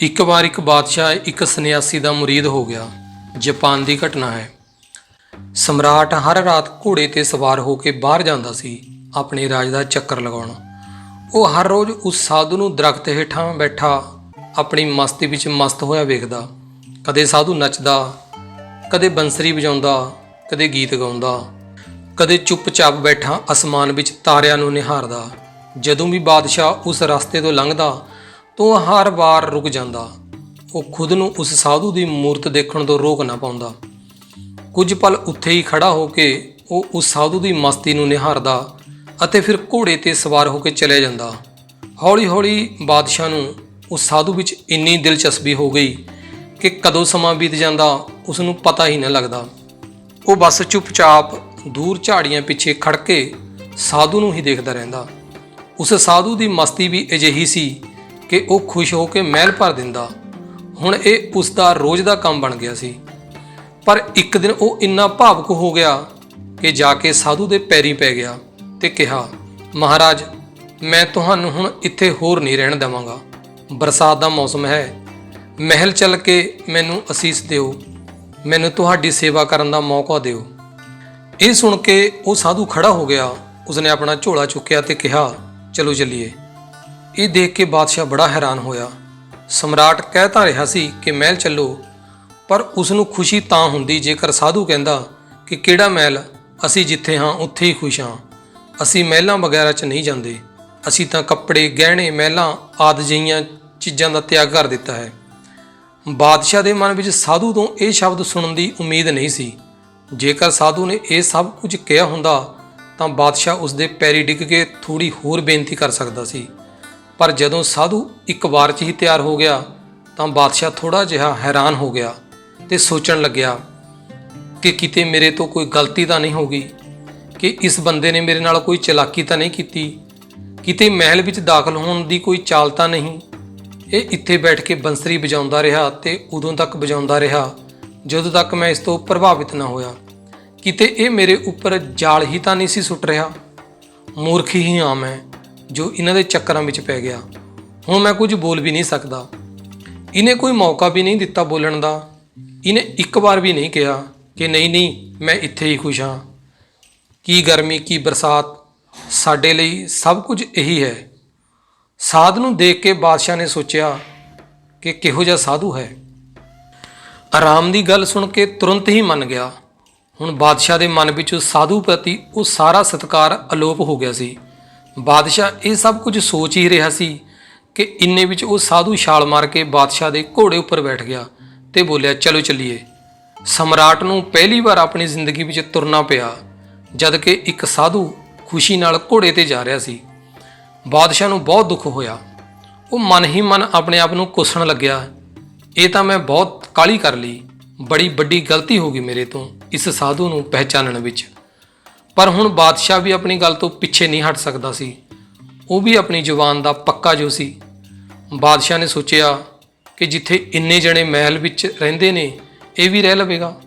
ਇੱਕ ਵਾਰ ਇੱਕ ਬਾਦਸ਼ਾਹ ਇੱਕ ਸੰਨਿਆਸੀ ਦਾ ਮੁਰੀਦ ਹੋ ਗਿਆ। ਜਾਪਾਨ ਦੀ ਘਟਨਾ ਹੈ। ਸਮਰਾਟ ਹਰ ਰਾਤ ਘੋੜੇ ਤੇ ਸਵਾਰ ਹੋ ਕੇ ਬਾਹਰ ਜਾਂਦਾ ਸੀ, ਆਪਣੇ ਰਾਜ ਦਾ ਚੱਕਰ ਲਗਾਉਣ। ਉਹ ਹਰ ਰੋਜ਼ ਉਸ ਸਾਧੂ ਨੂੰ ਦਰਖਤ ਹੇਠਾਂ ਬੈਠਾ ਆਪਣੀ ਮਸਤੀ ਵਿੱਚ ਮਸਤ ਹੋਇਆ ਵੇਖਦਾ। ਕਦੇ ਸਾਧੂ ਨੱਚਦਾ, ਕਦੇ ਬੰਸਰੀ ਵਜਾਉਂਦਾ, ਕਦੇ ਗੀਤ ਗਾਉਂਦਾ, ਕਦੇ ਚੁੱਪਚਾਪ ਬੈਠਾ ਅਸਮਾਨ ਵਿੱਚ ਤਾਰਿਆਂ ਨੂੰ ਨਿਹਾਰਦਾ। ਜਦੋਂ ਵੀ ਬਾਦਸ਼ਾਹ ਉਸ ਰਸਤੇ ਤੋਂ ਲੰਘਦਾ ਤਾਂ ਉਹ ਹਰ ਵਾਰ ਰੁਕ ਜਾਂਦਾ। ਉਹ ਖੁਦ ਨੂੰ ਉਸ ਸਾਧੂ ਦੀ ਮੂਰਤ ਦੇਖਣ ਤੋਂ ਰੋਕ ਨਾ ਪਾਉਂਦਾ। ਕੁਝ ਪਲ ਉੱਥੇ ਹੀ ਖੜਾ ਹੋ ਕੇ ਉਹ ਉਸ ਸਾਧੂ ਦੀ ਮਸਤੀ ਨੂੰ ਨਿਹਾਰਦਾ ਅਤੇ ਫਿਰ ਘੋੜੇ ਤੇ ਸਵਾਰ ਹੋ ਕੇ ਚਲੇ ਜਾਂਦਾ। ਹੌਲੀ-ਹੌਲੀ ਬਾਦਸ਼ਾਹ ਨੂੰ ਉਸ ਸਾਧੂ ਵਿੱਚ ਇੰਨੀ ਦਿਲਚਸਪੀ ਹੋ ਗਈ ਕਿ ਕਦੋਂ ਸਮਾਂ ਬੀਤ ਜਾਂਦਾ ਉਸ ਨੂੰ ਪਤਾ ਹੀ ਨਾ ਲੱਗਦਾ। ਉਹ ਬਸ ਚੁੱਪਚਾਪ ਦੂਰ ਝਾੜੀਆਂ ਪਿੱਛੇ ਖੜ ਕੇ ਸਾਧੂ ਨੂੰ ਹੀ ਦੇਖਦਾ ਰਹਿੰਦਾ। ਉਸ ਸਾਧੂ ਦੀ ਮਸਤੀ ਵੀ ਅਜਿਹੀ ਸੀ ਕਿ ਉਹ ਖੁਸ਼ ਹੋ ਕੇ ਮਹਿਲ ਭਰ ਦਿੰਦਾ। ਹੁਣ ਇਹ ਉਸ ਦਾ ਰੋਜ਼ ਦਾ ਕੰਮ ਬਣ ਗਿਆ ਸੀ। ਪਰ ਇੱਕ ਦਿਨ ਉਹ ਇੰਨਾ ਭਾਵੁਕ ਹੋ ਗਿਆ ਕਿ ਜਾ ਕੇ ਸਾਧੂ ਦੇ ਪੈਰੀਂ ਪੈ ਗਿਆ ਤੇ ਕਿਹਾ, ਮਹਾਰਾਜ, ਮੈਂ ਤੁਹਾਨੂੰ ਹੁਣ ਇੱਥੇ ਹੋਰ ਨਹੀਂ ਰਹਿਣ ਦੇਵਾਂਗਾ। ਬਰਸਾਤ ਦਾ ਮੌਸਮ ਹੈ। ਮਹਿਲ ਚੱਲ ਕੇ ਮੈਨੂੰ ਅਸੀਸ ਦਿਓ। ਮੈਨੂੰ ਤੁਹਾਡੀ ਸੇਵਾ ਕਰਨ ਦਾ ਮੌਕਾ ਦਿਓ। ਇਹ ਸੁਣ ਕੇ ਉਹ ਸਾਧੂ ਖੜਾ ਹੋ ਗਿਆ। ਉਸਨੇ ਆਪਣਾ ਝੋਲਾ ਚੁੱਕਿਆ ਤੇ ਕਿਹਾ, ਚਲੋ ਚੱਲੀਏ। ਇਹ ਦੇਖ ਕੇ ਬਾਦਸ਼ਾਹ ਬੜਾ ਹੈਰਾਨ ਹੋਇਆ। ਸਮਰਾਟ ਕਹਿ ਤਾਂ ਰਿਹਾ ਸੀ ਕਿ ਮਹਿਲ ਚੱਲੋ, ਪਰ ਉਸ ਨੂੰ ਖੁਸ਼ੀ ਤਾਂ ਹੁੰਦੀ ਜੇਕਰ ਸਾਧੂ ਕਹਿੰਦਾ ਕਿ ਕਿਹੜਾ ਮਹਿਲ? ਅਸੀਂ ਜਿੱਥੇ ਹਾਂ, ਉੱਥੇ ਹੀ ਖੁਸ਼ ਹਾਂ। ਅਸੀਂ ਮਹਿਲਾਂ ਵਗੈਰਾ 'ਚ ਨਹੀਂ ਜਾਂਦੇ। ਅਸੀਂ ਤਾਂ ਕੱਪੜੇ, ਗਹਿਣੇ, ਮਹਿਲਾਂ ਆਦਿ ਜਿਹੀਆਂ ਚੀਜ਼ਾਂ ਦਾ ਤਿਆਗ ਕਰ ਦਿੱਤਾ ਹੈ। ਬਾਦਸ਼ਾਹ ਦੇ ਮਨ ਵਿੱਚ ਸਾਧੂ ਤੋਂ ਇਹ ਸ਼ਬਦ ਸੁਣਨ ਦੀ ਉਮੀਦ ਨਹੀਂ ਸੀ। ਜੇਕਰ ਸਾਧੂ ਨੇ ਇਹ ਸਭ ਕੁਝ ਕਿਹਾ ਹੁੰਦਾ, ਤਾਂ ਬਾਦਸ਼ਾਹ ਉਸ ਦੇ ਪੈਰੀ ਡਿੱਗ ਕੇ ਥੋੜੀ ਹੋਰ ਬੇਨਤੀ ਕਰ ਸਕਦਾ ਸੀ। ਪਰ ਜਦੋਂ ਸਾਧੂ ਇੱਕ ਵਾਰ 'ਚ ਹੀ ਤਿਆਰ ਹੋ ਗਿਆ, ਤਾਂ ਬਾਦਸ਼ਾਹ ਥੋੜਾ ਜਿਹਾ ਹੈਰਾਨ ਹੋ ਗਿਆ ਤੇ ਸੋਚਣ ਲੱਗਿਆ ਕਿ ਕਿਤੇ ਮੇਰੇ ਤੋਂ ਕੋਈ ਗਲਤੀ ਤਾਂ ਨਹੀਂ ਹੋ ਗਈ, ਕਿ ਇਸ ਬੰਦੇ ਨੇ ਮੇਰੇ ਨਾਲ ਕੋਈ ਚਲਾਕੀ ਤਾਂ ਨਹੀਂ ਕੀਤੀ, ਕਿਤੇ ਮਹਿਲ ਵਿੱਚ ਦਾਖਲ ਹੋਣ ਦੀ ਕੋਈ ਚਾਲ ਤਾਂ ਨਹੀਂ। ਇਹ ਇੱਥੇ ਬੈਠ ਕੇ ਬੰਸਰੀ ਵਜਾਉਂਦਾ ਰਿਹਾ ਤੇ ਉਦੋਂ ਤੱਕ ਵਜਾਉਂਦਾ ਰਿਹਾ, ਜਦੋਂ ਤੱਕ ਮੈਂ ਇਸ ਤੋਂ ਪ੍ਰਭਾਵਿਤ ਨਾ ਹੋਇਆ। ਕਿਤੇ ਇਹ ਮੇਰੇ ਉੱਪਰ ਜਾਲ ਹੀ ਤਾਂ ਨਹੀਂ ਸੀ ਸੁੱਟ ਰਿਹਾ? ਮੂਰਖ ਹੀ ਹਾਂ। ਮੈਂ ਜੋ ਇਹਨਾਂ ਦੇ ਚੱਕਰਾਂ ਵਿੱਚ ਪੈ ਗਿਆ। ਹੁਣ ਮੈਂ ਕੁਝ ਬੋਲ ਵੀ ਨਹੀਂ ਸਕਦਾ। ਇਹਨੇ ਕੋਈ ਮੌਕਾ ਵੀ ਨਹੀਂ ਦਿੱਤਾ ਬੋਲਣ ਦਾ। ਇਹਨੇ ਇੱਕ ਵਾਰ ਵੀ ਨਹੀਂ ਕਿਹਾ ਕਿ ਨਹੀਂ ਨਹੀਂ, ਮੈਂ ਇੱਥੇ ਹੀ ਖੁਸ਼ ਹਾਂ। ਕੀ ਗਰਮੀ, ਕੀ ਬਰਸਾਤ ਸਾਡੇ ਲਈ ਸਭ ਕੁਝ ਇਹੀ ਹੈ। ਸਾਧ ਨੂੰ ਦੇਖ ਕੇ ਬਾਦਸ਼ਾਹ ਨੇ ਸੋਚਿਆ ਕਿ ਕਿਹੋ ਜਿਹਾ ਸਾਧੂ ਹੈ। ਆਰਾਮ ਦੀ ਗੱਲ ਸੁਣ ਕੇ ਤੁਰੰਤ ਹੀ ਮੰਨ ਗਿਆ। ਹੁਣ ਬਾਦਸ਼ਾਹ ਦੇ ਮਨ ਵਿੱਚ ਸਾਧੂ ਪ੍ਰਤੀ ਉਹ ਸਾਰਾ ਸਤਕਾਰ ਅਲੋਪ ਹੋ ਗਿਆ ਸੀ। ਬਾਦਸ਼ਾਹ ਇਹ ਸਭ ਕੁਝ ਸੋਚ ਹੀ ਰਿਹਾ ਸੀ ਕਿ ਇੰਨੇ ਵਿੱਚ ਉਹ ਸਾਧੂ ਛਾਲ ਮਾਰ ਕੇ ਬਾਦਸ਼ਾਹ ਦੇ ਘੋੜੇ ਉੱਪਰ ਬੈਠ ਗਿਆ ਤੇ ਬੋਲਿਆ, ਚਲੋ ਚੱਲੀਏ। ਸਮਰਾਟ ਨੂੰ ਪਹਿਲੀ ਵਾਰ ਆਪਣੀ ਜ਼ਿੰਦਗੀ ਵਿੱਚ ਤੁਰਨਾ ਪਿਆ, ਜਦ ਕਿ ਇੱਕ ਸਾਧੂ ਖੁਸ਼ੀ ਨਾਲ ਘੋੜੇ ਤੇ ਜਾ ਰਿਹਾ ਸੀ। ਬਾਦਸ਼ਾਹ ਨੂੰ ਬਹੁਤ ਦੁੱਖ ਹੋਇਆ। ਉਹ ਮਨ ਹੀ ਮਨ ਆਪਣੇ ਆਪ ਨੂੰ ਕੋਸਣ ਲੱਗਿਆ। ਇਹ ਤਾਂ ਮੈਂ ਬਹੁਤ ਕਾਲੀ ਕਰ ਲਈ। ਬੜੀ ਵੱਡੀ ਗਲਤੀ ਹੋ ਗਈ ਮੇਰੇ ਤੋਂ ਇਸ ਸਾਧੂ ਨੂੰ ਪਹਿਚਾਨਣ ਵਿੱਚ। ਪਰ ਹੁਣ ਬਾਦਸ਼ਾਹ ਵੀ ਆਪਣੀ ਗੱਲ ਤੋਂ ਪਿੱਛੇ ਨਹੀਂ ਹਟ ਸਕਦਾ ਸੀ। ਉਹ ਵੀ ਆਪਣੀ ਜ਼ੁਬਾਨ ਦਾ ਪੱਕਾ ਜੋ ਸੀ। ਬਾਦਸ਼ਾਹ ਨੇ ਸੋਚਿਆ ਕਿ ਜਿੱਥੇ ਇੰਨੇ ਜਣੇ ਮਹਿਲ ਵਿੱਚ ਰਹਿੰਦੇ ਨੇ, ਇਹ ਵੀ ਰਹਿ ਲਵੇਗਾ।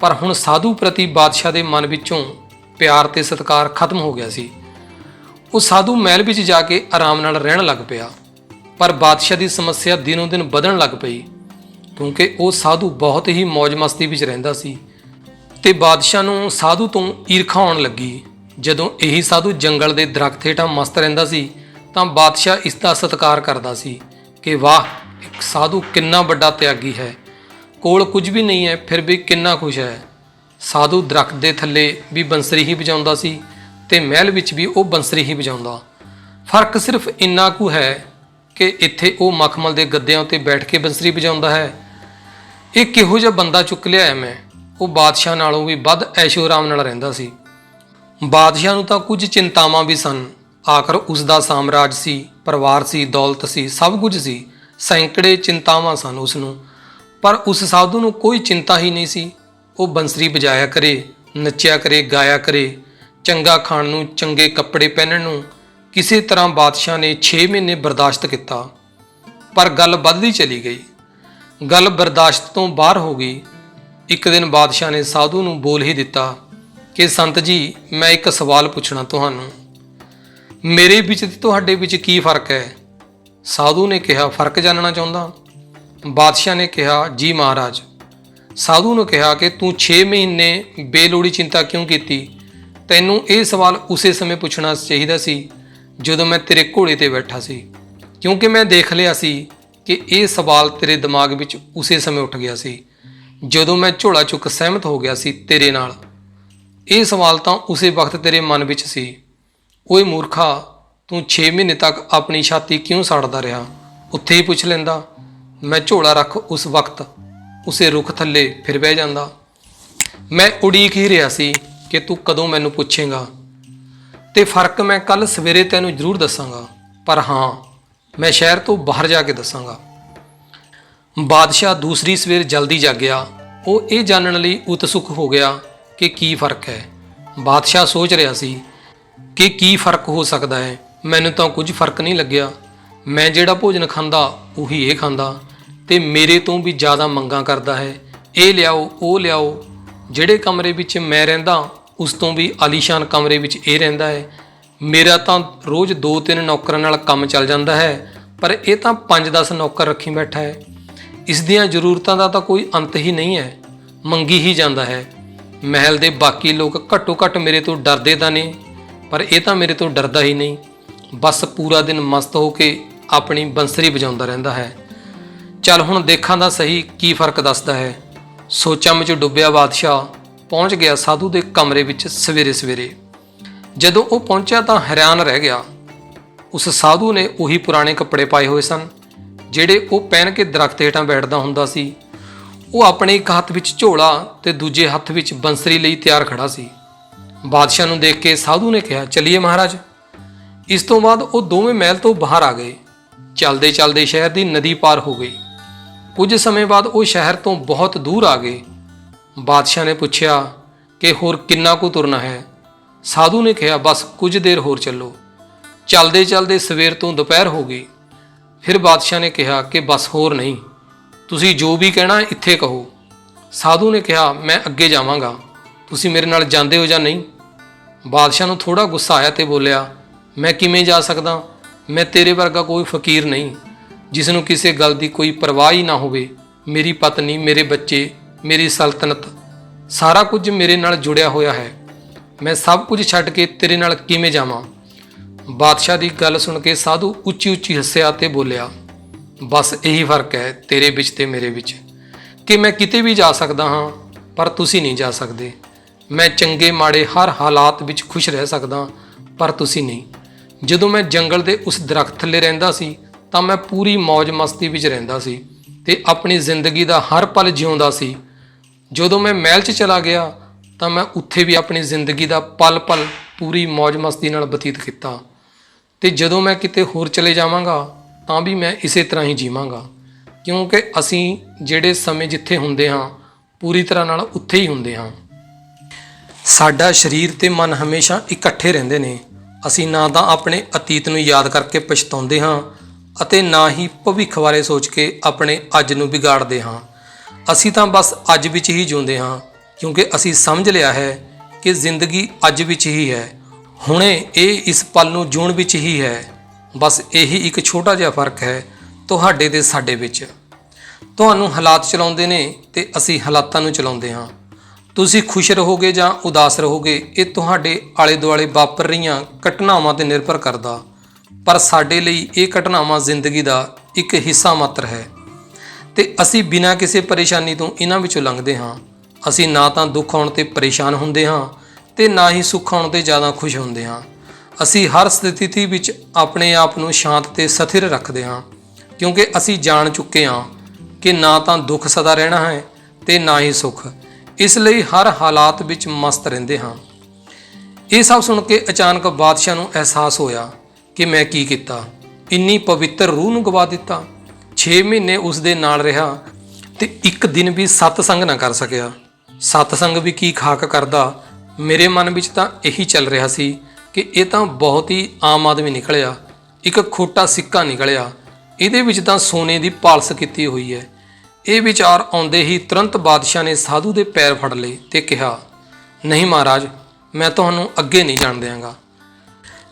ਪਰ ਹੁਣ ਸਾਧੂ ਪ੍ਰਤੀ ਬਾਦਸ਼ਾਹ ਦੇ ਮਨ ਵਿੱਚੋਂ ਪਿਆਰ ਤੇ ਸਤਿਕਾਰ ਖਤਮ ਹੋ ਗਿਆ ਸੀ। ਉਹ ਸਾਧੂ ਮਹਿਲ ਵਿੱਚ ਜਾ ਕੇ ਆਰਾਮ ਨਾਲ ਰਹਿਣ ਲੱਗ ਪਿਆ। ਪਰ ਬਾਦਸ਼ਾਹ ਦੀ ਸਮੱਸਿਆ ਦਿਨੋਂ ਦਿਨ ਵਧਣ ਲੱਗ ਪਈ, ਕਿਉਂਕਿ ਉਹ ਸਾਧੂ ਬਹੁਤ ਹੀ ਮौज-ਮਸਤੀ ਵਿੱਚ ਰਹਿੰਦਾ ਸੀ। ਤੇ ਬਾਦਸ਼ਾਹ ਨੂੰ ਸਾਧੂ ਤੋਂ ਈਰਖਾ ਆਉਣ ਲੱਗੀ। ਜਦੋਂ ਇਹੀ ਸਾਧੂ ਜੰਗਲ ਦੇ ਦਰਖਤ ਹੇਠਾਂ ਮਸਤ ਰਹਿੰਦਾ ਸੀ, ਤਾਂ ਬਾਦਸ਼ਾਹ ਇਸ ਦਾ ਸਤਿਕਾਰ ਕਰਦਾ ਸੀ ਕਿ ਵਾਹ, ਇੱਕ ਸਾਧੂ ਕਿੰਨਾ ਵੱਡਾ ਤਿਆਗੀ ਹੈ। ਕੋਲ ਕੁਝ ਵੀ ਨਹੀਂ ਹੈ, ਫਿਰ ਵੀ ਕਿੰਨਾ ਖੁਸ਼ ਹੈ। ਸਾਧੂ ਦਰਖਤ ਦੇ ਥੱਲੇ ਵੀ ਬੰਸਰੀ ਹੀ ਵਜਾਉਂਦਾ ਸੀ ਤੇ ਮਹਿਲ ਵਿੱਚ ਵੀ ਉਹ ਬੰਸਰੀ ਹੀ ਵਜਾਉਂਦਾ। ਫ਼ਰਕ ਸਿਰਫ ਇੰਨਾ ਕੁ ਹੈ ਕਿ ਇੱਥੇ ਉਹ ਮਖਮਲ ਦੇ ਗੱਦਿਆਂ ਉੱਤੇ ਬੈਠ ਕੇ ਬੰਸਰੀ ਵਜਾਉਂਦਾ ਹੈ। ਇਹ ਕਿਹੋ ਜਿਹਾ ਬੰਦਾ ਚੁੱਕ ਲਿਆਇਆ ਮੈਂ? ਉਹ ਬਾਦਸ਼ਾਹ ਨਾਲੋਂ ਵੀ ਵੱਧ ਐਸ਼ੋ ਆਰਾਮ ਨਾਲ ਰਹਿੰਦਾ ਸੀ। ਬਾਦਸ਼ਾਹ ਨੂੰ ਤਾਂ ਕੁਝ ਚਿੰਤਾਵਾਂ ਵੀ ਸਨ। ਆਖਰ ਉਸ ਦਾ ਸਾਮਰਾਜ ਸੀ, ਪਰਿਵਾਰ ਸੀ, ਦੌਲਤ ਸੀ, ਸਭ ਕੁਝ ਸੀ, ਸੈਂਕੜੇ ਚਿੰਤਾਵਾਂ ਸਨ ਉਸ ਨੂੰ ਪਰ ਉਸ ਸਾਧੂ ਨੂੰ ਕੋਈ ਚਿੰਤਾ ਹੀ ਨਹੀਂ ਸੀ। ਉਹ ਬੰਸਰੀ ਵਜਾਇਆ ਕਰੇ, ਨੱਚਿਆ ਕਰੇ, ਗਾਇਆ ਕਰੇ, ਚੰਗਾ ਖਾਣ ਨੂੰ, ਚੰਗੇ ਕੱਪੜੇ ਪਹਿਨਣ ਨੂੰ, ਕਿਸੇ ਤਰ੍ਹਾਂ ਬਾਦਸ਼ਾਹ ਨੇ 6 ਮਹੀਨੇ ਬਰਦਾਸ਼ਤ ਕੀਤਾ। ਪਰ ਗੱਲ ਵੱਧਦੀ ਚਲੀ ਗਈ। ਗੱਲ ਬਰਦਾਸ਼ਤ ਤੋਂ ਬਾਹਰ ਹੋ ਗਈ। ਇੱਕ ਦਿਨ ਬਾਦਸ਼ਾਹ ਨੇ ਸਾਧੂ ਨੂੰ ਬੋਲ ਹੀ ਦਿੱਤਾ ਕਿ, ਸੰਤ ਜੀ, ਮੈਂ ਇੱਕ ਸਵਾਲ ਪੁੱਛਣਾ ਤੁਹਾਨੂੰ। ਮੇਰੇ ਵਿੱਚ ਤੇ ਤੁਹਾਡੇ ਵਿੱਚ ਕੀ ਫ਼ਰਕ ਹੈ? ਸਾਧੂ ਨੇ ਕਿਹਾ, ਫ਼ਰਕ ਜਾਣਨਾ ਚਾਹੁੰਦਾ ਬਾਦਸ਼ਾਹ ਨੇ ਕਿਹਾ, ਜੀ ਮਹਾਰਾਜ। ਸਾਧੂ ਨੂੰ ਕਿਹਾ ਕਿ, ਤੂੰ 6 ਮਹੀਨੇ ਬੇਲੋੜੀ ਚਿੰਤਾ ਕਿਉਂ ਕੀਤੀ? ਤੈਨੂੰ ਇਹ ਸਵਾਲ ਉਸੇ ਸਮੇਂ ਪੁੱਛਣਾ ਚਾਹੀਦਾ ਸੀ, ਜਦੋਂ ਮੈਂ ਤੇਰੇ ਘੋੜੇ ਤੇ ਬੈਠਾ ਸੀ। ਕਿਉਂਕਿ ਮੈਂ ਦੇਖ ਲਿਆ ਸੀ ਕਿ ਇਹ ਸਵਾਲ ਤੇਰੇ ਦਿਮਾਗ ਵਿੱਚ ਉਸੇ ਸਮੇਂ ਉੱਠ ਗਿਆ ਸੀ। ਜਦੋਂ ਮੈਂ ਝੋਲਾ ਚੁੱਕ ਸਹਿਮਤ ਹੋ ਗਿਆ ਸੀ ਤੇਰੇ ਨਾਲ। ਇਹ ਸਵਾਲ ਤਾਂ ਉਸੇ ਵਕਤ ਤੇਰੇ ਮਨ ਵਿੱਚ ਸੀ। ਓਏ ਮੂਰਖਾ, ਤੂੰ 6 ਮਹੀਨੇ ਤੱਕ ਆਪਣੀ ਛਾਤੀ ਕਿਉਂ ਸਾੜਦਾ ਰਿਹਾ? ਉੱਥੇ ਹੀ ਪੁੱਛ ਲੈਂਦਾ, ਮੈਂ ਝੋਲਾ ਰੱਖ ਉਸ ਵਕਤ ਉਸੇ ਰੁੱਖ ਥੱਲੇ ਫਿਰ ਬਹਿ ਜਾਂਦਾ। ਮੈਂ ਉਡੀਕ ਹੀ ਰਿਹਾ ਸੀ ਕਿ ਤੂੰ ਕਦੋਂ ਮੈਨੂੰ ਪੁੱਛੇਗਾ। ਤੇ ਫ਼ਰਕ ਮੈਂ ਕੱਲ ਸਵੇਰੇ ਤੈਨੂੰ ਜ਼ਰੂਰ ਦੱਸਾਂਗਾ। ਪਰ ਹਾਂ, ਮੈਂ ਸ਼ਹਿਰ ਤੋਂ ਬਾਹਰ ਜਾ ਕੇ ਦੱਸਾਂਗਾ। ਬਾਦਸ਼ਾਹ ਦੂਸਰੀ ਸਵੇਰ ਜਲਦੀ ਜਾਗਿਆ। ਉਹ ਇਹ ਜਾਣਨ ਲਈ ਉਤਸੁਕ ਹੋ ਗਿਆ ਕਿ ਕੀ ਫ਼ਰਕ ਹੈ। ਬਾਦਸ਼ਾਹ ਸੋਚ ਰਿਹਾ ਸੀ ਕਿ ਕੀ ਫ਼ਰਕ ਹੋ ਸਕਦਾ ਹੈ। ਮੈਨੂੰ ਤਾਂ ਕੁਝ ਫ਼ਰਕ ਨਹੀਂ ਲੱਗਿਆ। ਮੈਂ ਜਿਹੜਾ ਭੋਜਨ ਖਾਂਦਾ, ਉਹੀ ਇਹ ਖਾਂਦਾ। ਤੇ ਮੇਰੇ ਤੋਂ ਵੀ ਜ਼ਿਆਦਾ ਮੰਗਾਂ ਕਰਦਾ ਹੈ। ਇਹ ਲਿਆਓ, ਉਹ ਲਿਆਓ। ਜਿਹੜੇ ਕਮਰੇ ਵਿੱਚ ਮੈਂ ਰਹਿੰਦਾ, ਉਸ ਤੋਂ ਵੀ ਆਲੀਸ਼ਾਨ ਕਮਰੇ ਵਿੱਚ ਇਹ ਰਹਿੰਦਾ ਹੈ। ਮੇਰਾ ਤਾਂ ਰੋਜ਼ 2-3 ਨੌਕਰਾਂ ਨਾਲ ਕੰਮ ਚੱਲ ਜਾਂਦਾ ਹੈ। ਪਰ ਇਹ ਤਾਂ 5-10 ਨੌਕਰ ਰੱਖੀ ਬੈਠਾ ਹੈ। ਇਸ ਦੀਆਂ ਜ਼ਰੂਰਤਾਂ ਦਾ ਤਾਂ ਕੋਈ ਅੰਤ ਹੀ ਨਹੀਂ ਹੈ, ਮੰਗੀ ਹੀ ਜਾਂਦਾ ਹੈ। ਮਹਿਲ ਦੇ ਬਾਕੀ ਲੋਕ ਘੱਟੋ ਘੱਟ ਮੇਰੇ ਤੋਂ ਡਰਦੇ ਤਾਂ ਨੇ, ਪਰ ਇਹ ਤਾਂ ਮੇਰੇ ਤੋਂ ਡਰਦਾ ਹੀ ਨਹੀਂ। ਬਸ ਪੂਰਾ ਦਿਨ ਮਸਤ ਹੋ ਕੇ ਆਪਣੀ ਬੰਸਰੀ ਵਜਾਉਂਦਾ ਰਹਿੰਦਾ ਹੈ। ਚੱਲ ਹੁਣ ਦੇਖਾਂ ਦਾ ਸਹੀ ਕੀ ਫ਼ਰਕ ਦੱਸਦਾ ਹੈ। ਸੋਚਾਂ ਵਿੱਚ ਡੁੱਬਿਆ ਬਾਦਸ਼ਾਹ ਪਹੁੰਚ ਗਿਆ ਸਾਧੂ ਦੇ ਕਮਰੇ ਵਿੱਚ ਸਵੇਰੇ ਸਵੇਰੇ। ਜਦੋਂ ਉਹ ਪਹੁੰਚਿਆ ਤਾਂ ਹੈਰਾਨ ਰਹਿ ਗਿਆ। ਉਸ ਸਾਧੂ ਨੇ ਉਹੀ ਪੁਰਾਣੇ ਕੱਪੜੇ ਪਾਏ ਹੋਏ ਸਨ। ਜਿਹੜੇ ਉਹ ਪਹਿਨ ਕੇ ਦਰਖਤ ਹੇਠਾਂ ਬੈਠਦਾ ਹੁੰਦਾ ਸੀ, ਉਹ ਆਪਣੇ ਇੱਕ ਹੱਥ ਵਿੱਚ ਝੋਲਾ ਤੇ ਦੂਜੇ ਹੱਥ ਵਿੱਚ ਬੰਸਰੀ ਲਈ ਤਿਆਰ ਖੜਾ ਸੀ। ਬਾਦਸ਼ਾਹ ਨੂੰ ਦੇਖ ਕੇ ਸਾਧੂ ਨੇ ਕਿਹਾ, ਚਲਿਏ ਮਹਾਰਾਜ। ਇਸ ਤੋਂ ਬਾਅਦ ਉਹ ਦੋਵੇਂ ਮਹਿਲ ਤੋਂ ਬਾਹਰ ਆ ਗਏ। ਚੱਲਦੇ ਚਲਦੇ ਸ਼ਹਿਰ ਦੀ ਨਦੀ ਪਾਰ ਹੋ ਗਈ। ਕੁਝ ਸਮੇਂ ਬਾਅਦ ਉਹ ਸ਼ਹਿਰ ਤੋਂ ਬਹੁਤ ਦੂਰ ਆ ਗਏ। ਬਾਦਸ਼ਾਹ ਨੇ ਪੁੱਛਿਆ ਕਿ ਹੋਰ ਕਿੰਨਾ ਕੁ ਤੁਰਨਾ ਹੈ? ਸਾਧੂ ਨੇ ਕਿਹਾ, ਬਸ ਕੁਝ ਦੇਰ ਹੋਰ ਚੱਲੋ। ਚੱਲਦੇ ਚਲਦੇ ਸਵੇਰ ਤੋਂ ਦੁਪਹਿਰ ਹੋ ਗਈ। ਫਿਰ ਬਾਦਸ਼ਾਹ ਨੇ ਕਿਹਾ ਕਿ ਬਸ ਹੋਰ ਨਹੀਂ, ਤੁਸੀਂ ਜੋ ਵੀ ਕਹਿਣਾ ਇੱਥੇ ਕਹੋ। ਸਾਧੂ ਨੇ ਕਿਹਾ, ਮੈਂ ਅੱਗੇ ਜਾਵਾਂਗਾ, ਤੁਸੀਂ ਮੇਰੇ ਨਾਲ ਜਾਂਦੇ ਹੋ ਜਾਂ ਨਹੀਂ? ਬਾਦਸ਼ਾਹ ਨੂੰ ਥੋੜਾ ਗੁੱਸਾ ਆਇਆ ਤੇ ਬੋਲਿਆ, ਮੈਂ ਕਿਵੇਂ ਜਾ ਸਕਦਾ? ਮੈਂ ਤੇਰੇ ਵਰਗਾ ਕੋਈ ਫਕੀਰ ਨਹੀਂ ਜਿਸ ਨੂੰ ਕਿਸੇ ਗੱਲ ਦੀ ਕੋਈ ਪਰਵਾਹ ਹੀ ਨਾ ਹੋਵੇ। ਮੇਰੀ ਪਤਨੀ, ਮੇਰੇ ਬੱਚੇ, ਮੇਰੀ ਸਲਤਨਤ, ਸਾਰਾ ਕੁਝ ਮੇਰੇ ਨਾਲ ਜੁੜਿਆ ਹੋਇਆ ਹੈ। ਮੈਂ ਸਭ ਕੁਝ ਛੱਡ ਕੇ ਤੇਰੇ ਨਾਲ ਕਿਵੇਂ ਜਾਵਾਂ? ਬਾਦਸ਼ਾਹ ਦੀ ਗੱਲ ਸੁਣ ਕੇ ਸਾਧੂ ਉੱਚੀ ਉੱਚੀ ਹੱਸਿਆ ਤੇ ਬੋਲਿਆ, ਬਸ ਇਹੀ ਫ਼ਰਕ ਹੈ ਤੇਰੇ ਵਿੱਚ ਤੇ ਮੇਰੇ ਵਿੱਚ ਕਿ ਮੈਂ ਕਿਤੇ ਵੀ ਜਾ ਸਕਦਾ ਹਾਂ, ਪਰ ਤੁਸੀਂ ਨਹੀਂ ਜਾ ਸਕਦੇ। ਮੈਂ ਚੰਗੇ ਮਾੜੇ ਹਰ ਹਾਲਾਤ ਵਿੱਚ ਖੁਸ਼ ਰਹਿ ਸਕਦਾ, ਪਰ ਤੁਸੀਂ ਨਹੀਂ। ਜਦੋਂ ਮੈਂ ਜੰਗਲ ਦੇ ਉਸ ਦਰਖਤ ਥੱਲੇ ਰਹਿੰਦਾ ਸੀ, ਤਾਂ ਮੈਂ ਪੂਰੀ ਮौज ਮਸਤੀ ਵਿੱਚ ਰਹਿੰਦਾ ਸੀ ਤੇ ਆਪਣੀ ਜ਼ਿੰਦਗੀ ਦਾ ਹਰ ਪਲ ਜਿਉਂਦਾ ਸੀ। ਜਦੋਂ ਮੈਂ ਮਹਿਲ 'ਚ ਚਲਾ ਗਿਆ, ਤਾਂ ਮੈਂ ਉੱਥੇ ਵੀ ਆਪਣੀ ਜ਼ਿੰਦਗੀ ਦਾ ਪਲ-ਪਲ ਪੂਰੀ ਮौज ਮਸਤੀ ਨਾਲ ਬਤੀਤ ਕੀਤਾ। ਤੇ ਜਦੋਂ ਮੈਂ ਕਿਤੇ ਹੋਰ ਚਲੇ ਜਾਵਾਂਗਾ, ਤਾਂ ਵੀ ਮੈਂ ਇਸੇ ਤਰ੍ਹਾਂ ਹੀ ਜੀਵਾਂਗਾ। ਕਿਉਂਕਿ ਅਸੀਂ ਜਿਹੜੇ ਸਮੇਂ ਜਿੱਥੇ ਹੁੰਦੇ ਹਾਂ, ਪੂਰੀ ਤਰ੍ਹਾਂ ਨਾਲ ਉੱਥੇ ਹੀ ਹੁੰਦੇ ਹਾਂ। ਸਾਡਾ ਸਰੀਰ ਤੇ ਮਨ ਹਮੇਸ਼ਾ ਇਕੱਠੇ ਰਹਿੰਦੇ ਨੇ। ਅਸੀਂ ਨਾ ਤਾਂ ਆਪਣੇ ਅਤੀਤ ਨੂੰ ਯਾਦ ਕਰਕੇ ਪਛਤਾਉਂਦੇ ਹਾਂ ਅਤੇ ਨਾ ਹੀ ਭਵਿੱਖ ਬਾਰੇ ਸੋਚ ਕੇ ਆਪਣੇ ਅੱਜ ਨੂੰ ਵਿਗਾੜਦੇ ਹਾਂ। ਅਸੀਂ ਤਾਂ ਬਸ ਅੱਜ ਵਿੱਚ ਹੀ ਜਿਉਂਦੇ ਹਾਂ, ਕਿਉਂਕਿ ਅਸੀਂ ਸਮਝ ਲਿਆ ਹੈ ਕਿ ਜ਼ਿੰਦਗੀ ਅੱਜ ਵਿੱਚ ਹੀ ਹੈ। ਹੁਣੇ ਇਹ ਇਸ ਪਲ ਨੂੰ ਜੂਣ ਵਿੱਚ ਹੀ ਹੈ। ਬਸ ਇਹੀ ਇੱਕ ਛੋਟਾ ਜਿਹਾ ਫ਼ਰਕ ਹੈ ਤੁਹਾਡੇ ਤੇ ਸਾਡੇ ਵਿੱਚ। ਤੁਹਾਨੂੰ ਹਾਲਾਤ ਚਲਾਉਂਦੇ ਨੇ ਤੇ ਅਸੀਂ ਹਾਲਾਤਾਂ ਨੂੰ ਚਲਾਉਂਦੇ ਹਾਂ। ਤੁਸੀਂ ਖੁਸ਼ ਰਹੋਗੇ ਜਾਂ ਉਦਾਸ ਰਹੋਗੇ, ਇਹ ਤੁਹਾਡੇ ਆਲੇ ਦੁਆਲੇ ਵਾਪਰ ਰਹੀਆਂ ਘਟਨਾਵਾਂ ਤੇ ਨਿਰਭਰ ਕਰਦਾ। ਪਰ ਸਾਡੇ ਲਈ ਇਹ ਘਟਨਾਵਾਂ ਜ਼ਿੰਦਗੀ ਦਾ ਇੱਕ ਹਿੱਸਾ ਮਾਤਰ ਹੈ। ਤੇ ਅਸੀਂ ਬਿਨਾਂ ਕਿਸੇ ਪਰੇਸ਼ਾਨੀ ਤੋਂ ਇਹਨਾਂ ਵਿੱਚੋਂ ਲੰਘਦੇ ਹਾਂ। ਅਸੀਂ ਨਾ ਤਾਂ ਦੁੱਖ ਆਉਣ ਤੇ ਪਰੇਸ਼ਾਨ ਹੁੰਦੇ ਹਾਂ ਤੇ ਨਾ ਹੀ ਸੁੱਖ ਆਉਣ ਤੇ ਜ਼ਿਆਦਾ ਖੁਸ਼ ਹੁੰਦੇ ਹਾਂ। ਅਸੀਂ ਹਰ ਸਥਿਤੀ ਵਿੱਚ ਆਪਣੇ ਆਪ ਨੂੰ ਸ਼ਾਂਤ ਤੇ ਸਥਿਰ ਰੱਖਦੇ ਹਾਂ, ਕਿਉਂਕਿ ਅਸੀਂ ਜਾਣ ਚੁੱਕੇ ਹਾਂ ਕਿ ਨਾ ਤਾਂ ਦੁੱਖ ਸਦਾ ਰਹਿਣਾ ਹੈ ਤੇ ਨਾ ਹੀ ਸੁੱਖ। ਇਸ ਲਈ ਹਰ ਹਾਲਾਤ ਵਿੱਚ ਮਸਤ ਰਹਿੰਦੇ ਹਾਂ। ਇਹ ਸਭ ਸੁਣ ਕੇ ਅਚਾਨਕ ਬਾਦਸ਼ਾਹ ਨੂੰ ਅਹਿਸਾਸ ਹੋਇਆ ਕਿ ਮੈਂ ਕੀ ਕੀਤਾ। ਇੰਨੀ ਪਵਿੱਤਰ ਰੂਹ ਨੂੰ ਗਵਾ ਦਿੱਤਾ। 6 ਮਹੀਨੇ ਉਸ ਦੇ ਨਾਲ ਰਿਹਾ ਤੇ ਇੱਕ ਦਿਨ ਵੀ ਸਤਸੰਗ ਨਾ ਕਰ ਸਕਿਆ। ਸਤਸੰਗ ਵੀ ਕੀ ਖਾਕ ਕਰਦਾ ਮੇਰੇ ਮਨ ਵਿੱਚ ਤਾਂ ਇਹੀ ਚੱਲ ਰਿਹਾ ਸੀ ਕਿ ਇਹ ਤਾਂ ਬਹੁਤ ਹੀ ਆਮ ਆਦਮੀ ਨਿਕਲਿਆ, ਇੱਕ ਖੋਟਾ ਸਿੱਕਾ ਨਿਕਲਿਆ। ਇਹਦੇ ਵਿੱਚ ਤਾਂ ਸੋਨੇ ਦੀ ਪਾਲਸ ਕੀਤੀ ਹੋਈ ਹੈ। ਇਹ ਵਿਚਾਰ ਆਉਂਦੇ ਹੀ ਤੁਰੰਤ ਬਾਦਸ਼ਾਹ ਨੇ ਸਾਧੂ ਦੇ ਪੈਰ ਫੜ ਲਏ ਤੇ ਕਿਹਾ, ਨਹੀਂ ਮਹਾਰਾਜ, ਮੈਂ ਤੁਹਾਨੂੰ ਅੱਗੇ ਨਹੀਂ ਜਾਣ ਦਿਆਂਗਾ।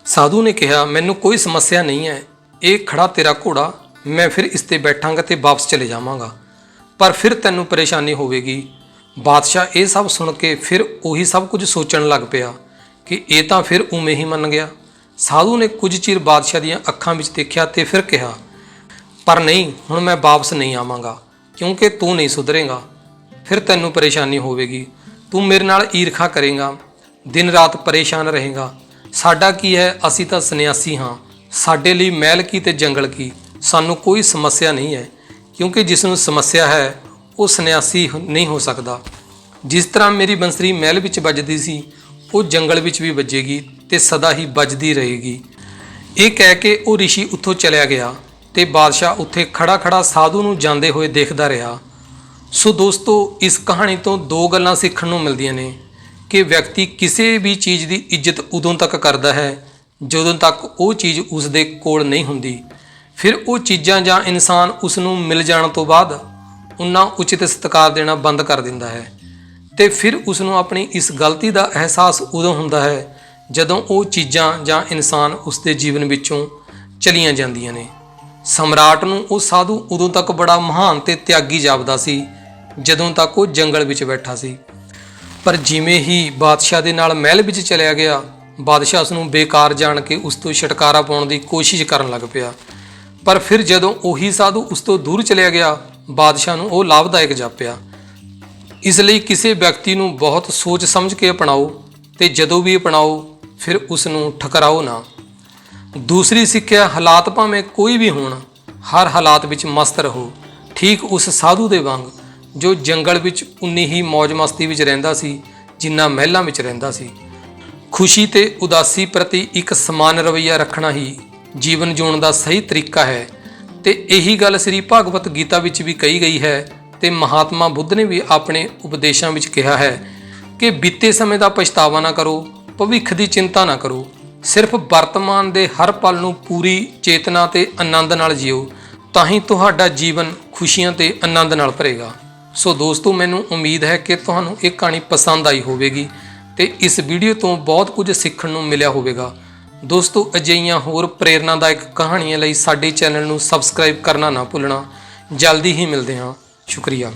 ਸਾਧੂ ਨੇ ਕਿਹਾ, ਮੈਨੂੰ ਕੋਈ ਸਮੱਸਿਆ ਨਹੀਂ ਹੈ। ਇਹ ਖੜਾ ਤੇਰਾ ਘੋੜਾ, ਮੈਂ ਫਿਰ ਇਸ ਤੇ ਬੈਠਾਂਗਾ ਤੇ ਵਾਪਸ ਚਲੇ ਜਾਵਾਂਗਾ। ਪਰ ਫਿਰ ਤੈਨੂੰ ਪਰੇਸ਼ਾਨੀ ਹੋਵੇਗੀ। ਬਾਦਸ਼ਾਹ ਇਹ ਸਭ ਸੁਣ ਕੇ ਫਿਰ ਉਹੀ ਸਭ ਕੁਝ ਸੋਚਣ ਲੱਗ ਪਿਆ ਕਿ ਇਹ ਤਾਂ ਫਿਰ ਉਵੇਂ ਹੀ ਮੰਨ ਗਿਆ। ਸਾਧੂ ਨੇ ਕੁਝ ਚਿਰ ਬਾਦਸ਼ਾਹ ਦੀਆਂ ਅੱਖਾਂ ਵਿੱਚ ਦੇਖਿਆ ਤੇ ਫਿਰ ਕਿਹਾ, ਪਰ ਨਹੀਂ, ਹੁਣ ਮੈਂ ਵਾਪਸ ਨਹੀਂ ਆਵਾਂਗਾ, ਕਿਉਂਕਿ ਤੂੰ ਨਹੀਂ ਸੁਧਰੇਗਾ। ਫਿਰ ਤੈਨੂੰ ਪਰੇਸ਼ਾਨੀ ਹੋਵੇਗੀ। ਤੂੰ ਮੇਰੇ ਨਾਲ ਈਰਖਾ ਕਰੇਗਾ। ਦਿਨ ਰਾਤ ਪਰੇਸ਼ਾਨ ਰਹੇਗਾ। ਸਾਡਾ ਕੀ ਹੈ? ਅਸੀਂ ਤਾਂ ਸੰਨਿਆਸੀ ਹਾਂ। ਸਾਡੇ ਲਈ ਮਹਿਲ ਕੀ ਤੇ ਜੰਗਲ ਕੀ? ਸਾਨੂੰ ਕੋਈ ਸਮੱਸਿਆ ਨਹੀਂ ਹੈ, ਕਿਉਂਕਿ ਜਿਸ ਨੂੰ ਸਮੱਸਿਆ ਹੈ ਉਹ ਸੰਨਿਆਸੀ ਨਹੀਂ ਹੋ ਸਕਦਾ। ਜਿਸ ਤਰ੍ਹਾਂ ਮੇਰੀ ਬੰਸਰੀ ਮਹਿਲ ਵਿੱਚ ਵੱਜਦੀ ਸੀ, ਉਹ ਜੰਗਲ ਵਿੱਚ ਵੀ ਵੱਜੇਗੀ ਤੇ ਸਦਾ ਹੀ ਵੱਜਦੀ ਰਹੇਗੀ। ਇਹ ਕਹਿ ਕੇ ਉਹ ਰਿਸ਼ੀ ਉੱਥੋਂ ਚਲਿਆ ਗਿਆ ਤੇ ਬਾਦਸ਼ਾਹ ਉੱਥੇ ਖੜਾ ਖੜਾ ਸਾਧੂ ਨੂੰ ਜਾਂਦੇ ਹੋਏ ਦੇਖਦਾ ਰਿਹਾ। ਸੋ ਦੋਸਤੋ, ਇਸ ਕਹਾਣੀ ਤੋਂ ਦੋ ਗੱਲਾਂ ਸਿੱਖਣ ਨੂੰ ਮਿਲਦੀਆਂ ਨੇ ਕਿ ਵਿਅਕਤੀ ਕਿਸੇ ਵੀ ਚੀਜ਼ ਦੀ ਇੱਜ਼ਤ ਉਦੋਂ ਤੱਕ ਕਰਦਾ ਹੈ, ਜਦੋਂ ਤੱਕ ਉਹ ਚੀਜ਼ ਉਸ ਦੇ ਕੋਲ ਨਹੀਂ ਹੁੰਦੀ। ਫਿਰ ਉਹ ਚੀਜ਼ਾਂ ਜਾਂ ਇਨਸਾਨ ਉਸ ਨੂੰ ਮਿਲ ਜਾਣ ਤੋਂ ਬਾਅਦ ਉਨਾ ਉਚਿਤ ਸਤਿਕਾਰ ਦੇਣਾ ਬੰਦ ਕਰ ਦਿੰਦਾ ਹੈ ਤੇ ਫਿਰ ਉਸ ਨੂੰ ਆਪਣੀ ਇਸ ਗਲਤੀ ਦਾ ਅਹਿਸਾਸ ਉਦੋਂ ਹੁੰਦਾ ਹੈ ਜਦੋਂ ਉਹ ਚੀਜ਼ਾਂ ਜਾਂ ਇਨਸਾਨ ਉਸ ਦੇ ਜੀਵਨ ਵਿੱਚੋਂ ਚਲੀਆਂ ਜਾਂਦੀਆਂ ਨੇ। ਸਮਰਾਟ ਨੂੰ ਉਹ ਸਾਧੂ ਉਦੋਂ ਤੱਕ ਬੜਾ ਮਹਾਨ ਤੇ ਤਿਆਗੀ ਜਾਪਦਾ ਸੀ, ਜਦੋਂ ਤੱਕ ਉਹ ਜੰਗਲ ਵਿੱਚ ਬੈਠਾ ਸੀ। ਪਰ ਜਿਵੇਂ ਹੀ ਬਾਦਸ਼ਾਹ ਦੇ ਨਾਲ ਮਹਿਲ ਵਿੱਚ ਚਲਿਆ ਗਿਆ, ਬਾਦਸ਼ਾਹ ਉਸ ਨੂੰ ਬੇਕਾਰ ਜਾਣ ਕੇ ਉਸ ਤੋਂ ਛੁਟਕਾਰਾ ਪਾਉਣ ਦੀ ਕੋਸ਼ਿਸ਼ ਕਰਨ ਲੱਗ ਪਿਆ। ਪਰ ਫਿਰ ਜਦੋਂ ਉਹੀ ਸਾਧੂ ਉਸ ਤੋਂ ਦੂਰ ਚਲਿਆ ਗਿਆ ਬਾਦਸ਼ਾਹ ਨੂੰ ਉਹ ਲਾਭਦਾਇਕ ਜਾਪਿਆ। ਇਸ ਲਈ ਕਿਸੇ ਵਿਅਕਤੀ ਨੂੰ ਬਹੁਤ ਸੋਚ ਸਮਝ ਕੇ ਅਪਣਾਓ ਤੇ ਜਦੋਂ ਵੀ ਅਪਣਾਓ, ਫਿਰ ਉਸ ਨੂੰ ਠਕਰਾਓ ਨਾ। ਦੂਸਰੀ ਸਿੱਖਿਆ ਹਾਲਾਤ ਭਾਵੇਂ ਕੋਈ ਵੀ ਹੋਣ, ਹਰ ਹਾਲਾਤ ਵਿੱਚ ਮਸਤ ਰਹੋ। ਠੀਕ ਉਸ ਸਾਧੂ ਦੇ ਵਾਂਗ, ਜੋ ਜੰਗਲ ਵਿੱਚ ਉਨੀ ਹੀ ਮौज ਮਸਤੀ ਵਿੱਚ ਰਹਿੰਦਾ ਸੀ, ਜਿੰਨਾ ਮਹਿਲਾਂ ਵਿੱਚ ਰਹਿੰਦਾ ਸੀ। ਖੁਸ਼ੀ ਤੇ ਉਦਾਸੀ ਪ੍ਰਤੀ ਇੱਕ ਸਮਾਨ ਰਵੱਈਆ ਰੱਖਣਾ ਹੀ ਜੀਵਨ ਜਿਉਣ ਦਾ ਸਹੀ ਤਰੀਕਾ ਹੈ। ਤੇ ਇਹੀ ਗੱਲ ਸ੍ਰੀ ਭਗਵਤ ਗੀਤਾ ਵਿੱਚ ਵੀ ਕਹੀ ਗਈ ਹੈ ਤੇ ਮਹਾਤਮਾ ਬੁੱਧ ਨੇ ਵੀ ਆਪਣੇ ਉਪਦੇਸ਼ਾਂ ਵਿੱਚ ਕਿਹਾ ਹੈ ਕਿ ਬੀਤੇ ਸਮੇਂ ਦਾ ਪਛਤਾਵਾ ਨਾ ਕਰੋ, ਭਵਿੱਖ ਦੀ ਚਿੰਤਾ ਨਾ ਕਰੋ, ਸਿਰਫ ਵਰਤਮਾਨ ਦੇ ਹਰ ਪਲ ਨੂੰ ਪੂਰੀ ਚੇਤਨਾ ਤੇ ਆਨੰਦ ਨਾਲ ਜਿਓ, ਤਾਂ ਹੀ ਤੁਹਾਡਾ ਜੀਵਨ ਖੁਸ਼ੀਆਂ ਤੇ ਆਨੰਦ ਨਾਲ ਭਰੇਗਾ। ਸੋ ਦੋਸਤੋ, ਮੈਨੂੰ ਉਮੀਦ ਹੈ ਕਿ ਤੁਹਾਨੂੰ ਇਹ ਕਹਾਣੀ ਪਸੰਦ ਆਈ ਹੋਵੇਗੀ ਤੇ ਇਸ ਵੀਡੀਓ ਤੋਂ ਬਹੁਤ ਕੁਝ ਸਿੱਖਣ ਨੂੰ ਮਿਲਿਆ ਹੋਵੇਗਾ। ਦੋਸਤੋ, ਅਜਿਹੀਆਂ ਹੋਰ ਪ੍ਰੇਰਨਾਦਾਇਕ ਕਹਾਣੀਆਂ ਲਈ ਸਾਡੇ ਚੈਨਲ ਨੂੰ ਸਬਸਕ੍ਰਾਈਬ ਕਰਨਾ ਨਾ ਭੁੱਲਣਾ। ਜਲਦੀ ਹੀ ਮਿਲਦੇ ਹਾਂ। ਸ਼ੁਕਰੀਆ।